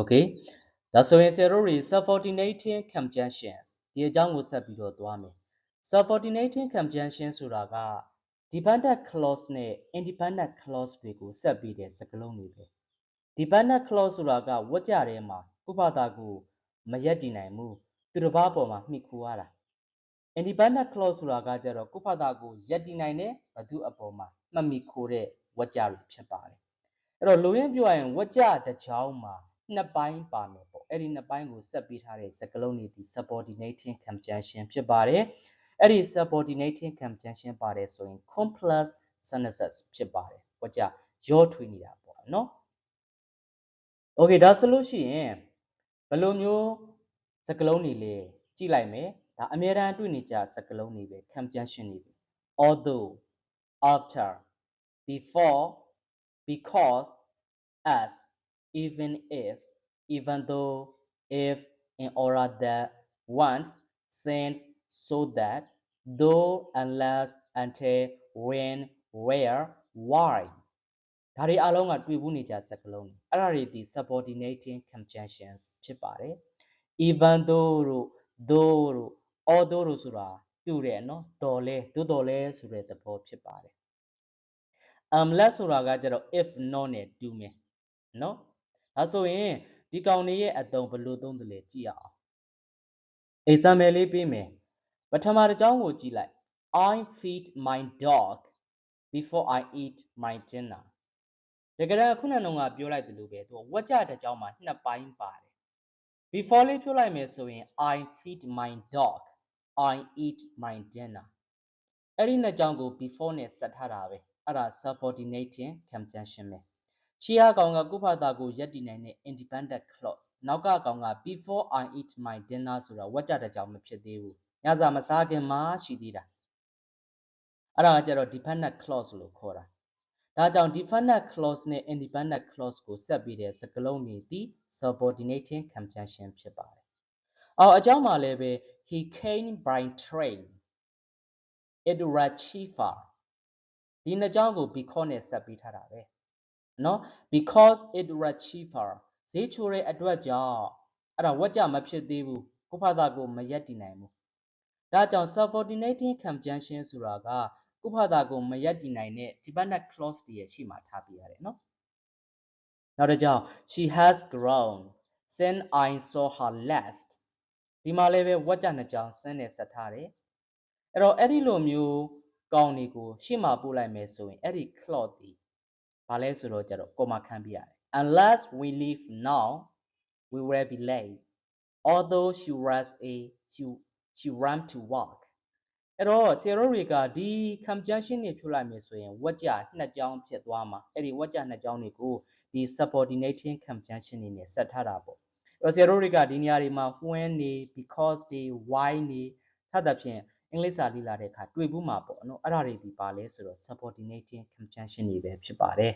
okay ဒါဆိုရင်ဆရာတို့တွေ subordinating conjunctions ဒီအကြောင်းကိုဆက်ပြီးတော့သွားမယ် subordinating conjunction ဆိုတာက dependent clause နဲ့ independent clause တွေကိုဆက်ပြီးတဲ့စကားလုံးတွေပဲ dependent clause ဆိုတာကဝတ်ကြထဲမှာဥပဒါကိုမရက်တည်နိုင်ဘူးသူတစ်ပါးပေါ်မှာမှီခိုရတာ independent clause ဆိုတာကကြတော့ကိုယ့်ဖတာကိုရက်တည်နိုင်တဲ့ဘသူအပေါ်မှာမှတ်မိခိုးတဲ့ဝကြတွေဖြစ်ပါတယ်အဲ့တော့လူရင်းပြောရရင်ဝကြတစ်ချောင်းမှာ နှစ်ပိုင်းပါမယ်ပေါ့အဲ့ဒီနှစ်ပိုင်းကိုဆက်ပေးထားတဲ့စကားလုံးတွေဒီ subordinating conjunction ဖြစ်ပါတယ်အဲ့ဒီ subordinating conjunction ပါတယ်ဆိုရင် complex sentences ဖြစ်ပါတယ်ဝကြရောထွေးနေတာပေါ့နော် okay ဒါဆိုလို့ရှိရင်ဘယ်လိုမျိုးစကားလုံးတွေလဲကြည့်လိုက်မယ်ဒါအမြဲတမ်းတွေ့နေကြစကားလုံးတွေပဲ conjunction တွေပဲ although after before because as even if even though if in order that once since so that though unless until when where why ဒါတွေအလုံးကတွေ့ဘူးနေကြစကားလုံးတွေအဲ့ဒါတွေဒီ subordinating conjunctions ဖြစ်ပါတယ် even though တို့ though တို့ although တို့ဆိုတာတူတယ်နော်တော်လဲတိုးတော်လဲဆိုတဲ့သဘောဖြစ်ပါတယ် unless ဆိုတာကကျတော့ if not နဲ့တူမယ်နော် ဒါဆိုရင်ဒီကောင်တွေရဲ့အတုံးဘယ်လိုသုံးတယ်လဲကြည့်ရအောင် example လေးပေးမယ်ပထမတစ်ကြောင်းကိုကြည့်လိုက် I feed my dog before I eat my dinner တကယ်တော့ခုနကတော့ပြောလိုက်တယ်လို့ပဲသူဝက်ကြတစ်ကြောင်းမှာနှစ်ပိုင်းပါတယ် before လေးပြောလိုက်မယ်ဆိုရင် I feed my dog I eat my dinner အဲ့ဒီနှစ်ကြောင်းကို before နဲ့ဆက်ထားတာပဲအဲ့ဒါ subordinating conjunction ပဲ ချီယာကောင်ကကုဖတာကိုရက်တည်နိုင်တဲ့ independent clause နောက်ကကောင်က before I eat my dinner ဆိုတာဝက်ကြတဲ့ကြောင့်မဖြစ်သေးဘူးညစာမစားခင်မှာရှိသေးတာအဲ့ဒါကကျတော့ dependent clause လို့ခေါ်တာဒါကြောင့် dependent clause နဲ့ independent clause ကိုဆက်ပြီးတဲ့စကားလုံးတွေဒီ subordinating conjunction ဖြစ်ပါတယ်အော်အကြောင်းမှာလည်းပဲ he came by train it was cheaper ဒီနှစ်ကြောင်းကို because နဲ့ဆက်ပြီးထားတာပဲ နော် because it was cheaper ဈေးချိုတဲ့အတွက်ကြောင့်အဲ့ဒါဝက်ကြမဖြစ်သေးဘူးကိုဖတာကိုမရက်တည်နိုင်ဘူးဒါကြောင့် subordinating conjunction ဆိုတာကကိုဖတာကိုမရက်တည်နိုင်တဲ့ dependent clause တွေရဲ့ရှေ့မှာထားပြရတယ်နော်နောက်တစ်ကြောင်း she has grown since i saw her last ဒီမှာလည်းပဲဝက်ကြနှစ်ကြောင်းစင်းနဲ့ဆက်ထားတယ်အဲ့တော့အဲ့ဒီလိုမျိုးကောင်းတွေကိုရှေ့မှာပို့လိုက်မယ်ဆိုရင်အဲ့ဒီ clause ဒီ ဘာလဲဆိုတော့ကြတော့ comma ခံပြရတယ် unless we leave now we will be late although she was a she she ran to work အဲ့တော့ဆရာတို့တွေကဒီ conjunction တွေဖြုတ်လိုက်မယ်ဆိုရင်ဝက်ကြနှစ်ကြောင်းဖြစ်သွားမှာအဲ့ဒီဝက်ကြနှစ်ကြောင်းတွေကိုဒီ subordinating conjunction တွေနဲ့ဆက်ထားတာပေါ့အဲ့တော့ဆရာတို့တွေကဒီနေရာတွေမှာ when နေ because တွေ why နေထပ်သဖြင့် အင်္ဂလိပ်စာလေ့လာတဲ့အခါတွေ့ဘူးမှာပေါ့နော်အဲ့ဒါတွေဒီပါလဲဆိုတော့ subordinating conjunction တွေပဲဖြစ်ပါတယ်